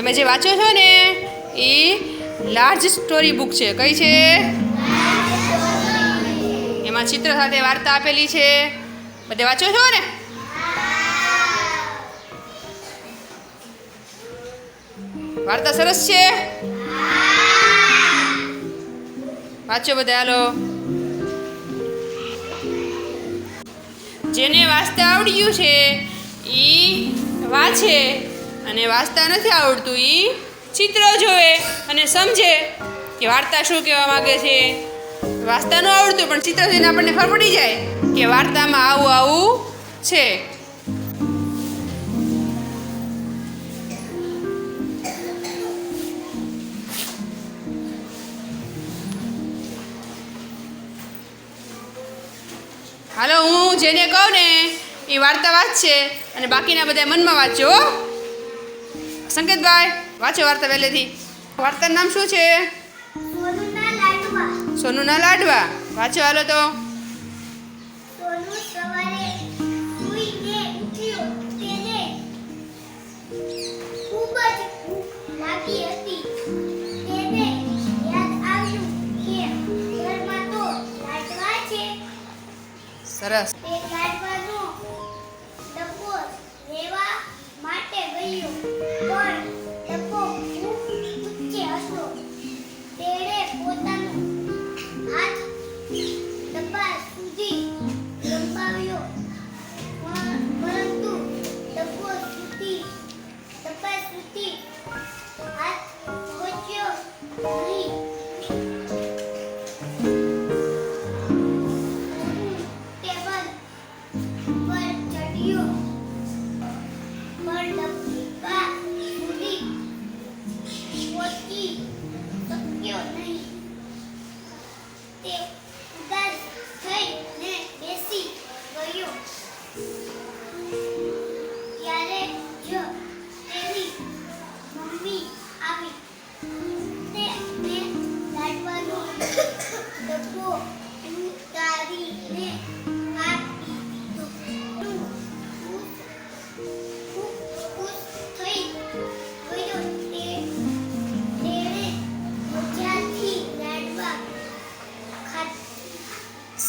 તમે જે વાંચો છો ને, એ લાર્જ સ્ટોરી બુક છે. કઈ છે? એમાં ચિત્ર સાથે વાર્તા આપેલી છે. બધે વાંચો છો ને? વાર્તા સરસ છે? વાંચો બધા, હાલો. જેને વાંચતા આવડ્યું છે એ વાંચે. અને વાંચતા નથી આવડતું. એ ચિત્ર જોવે અને સમજે કે વાર્તા શું કહેવા માંગે છે. વાંચતા ન આવડતું, પણ ચિત્ર જોઈને આપણને ખબર પડી જાય કે વાર્તામાં આવું આવું છે. હાલો, હું જેને કહું ને, એ વાર્તા વાંચશે અને બાકીના બધા મનમાં વાંચજો હો. સંકેતભાઈ વાંચો વાર્તા પહેલેથી. વાર્તાનું નામ શું છે? સોનુના લાડવા. સોનુના લાડવા. વાંચો હાલો તો.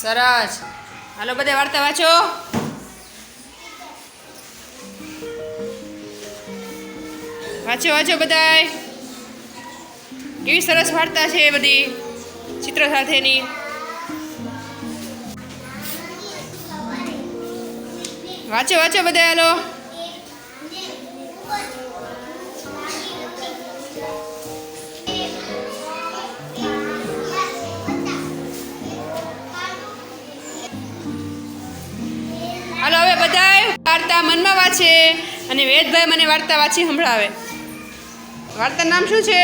સરસ. હાલો બધા વાર્તા વાંચો. વાંચો વાંચો બધાય. કેવી સરસ વાર્તા છે બધી ચિત્ર સાથેની. વાંચો વાંચો બધા હાલો. બધાય વાર્તા મનમાં વાંચે અને વેદભાઈ મને વાર્તા વાંચી સંભળાવે. વાર્તા નામ શું છે?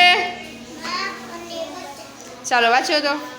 ચાલો વાંચો તો.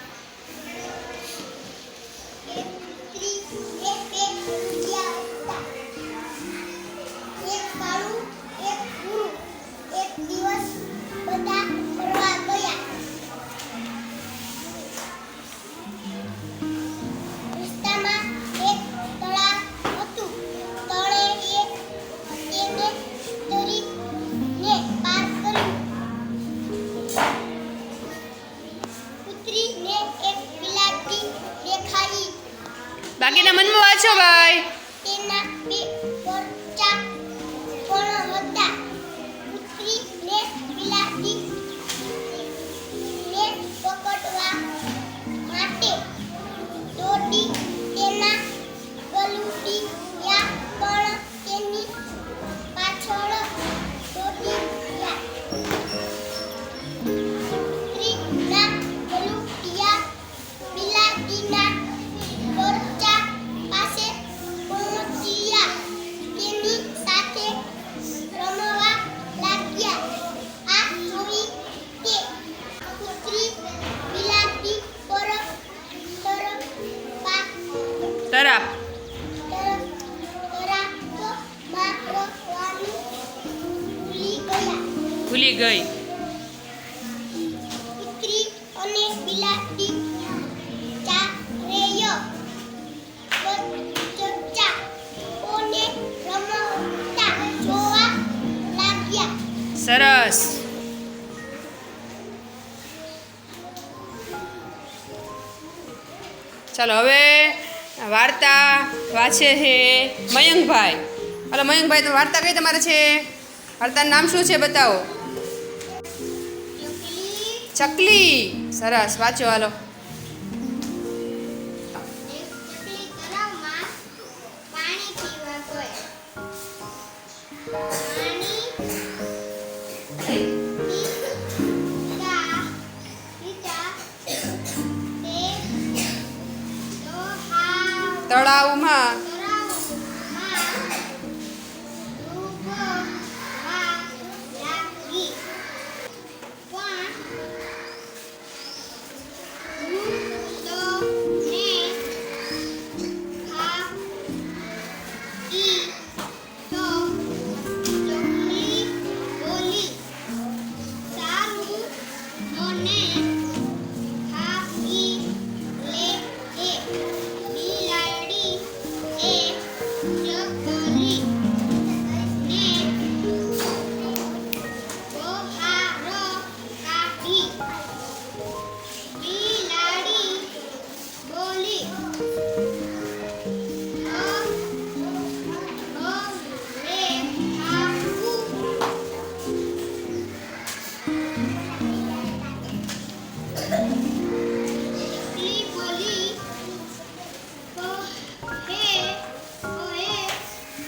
મનમાં ભૂલી ગઈ. સરસ. ચાલો હવે વાર્તા વાંચે છે મયંકભાઈ. હલો મયંકભાઈ તો વાર્તા કઈ તમારે છે? વાર્તાનું નામ શું છે બતાવો. ચકલી ચકલી સરસ વાંચો હાલો એક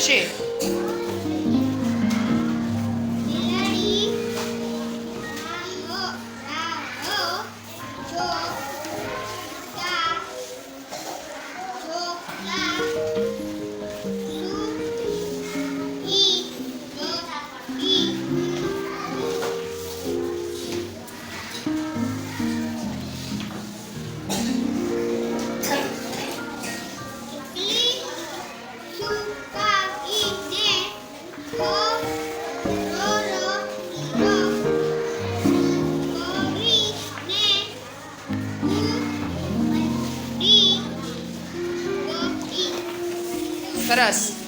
She. ઉડી ગઈ સરસ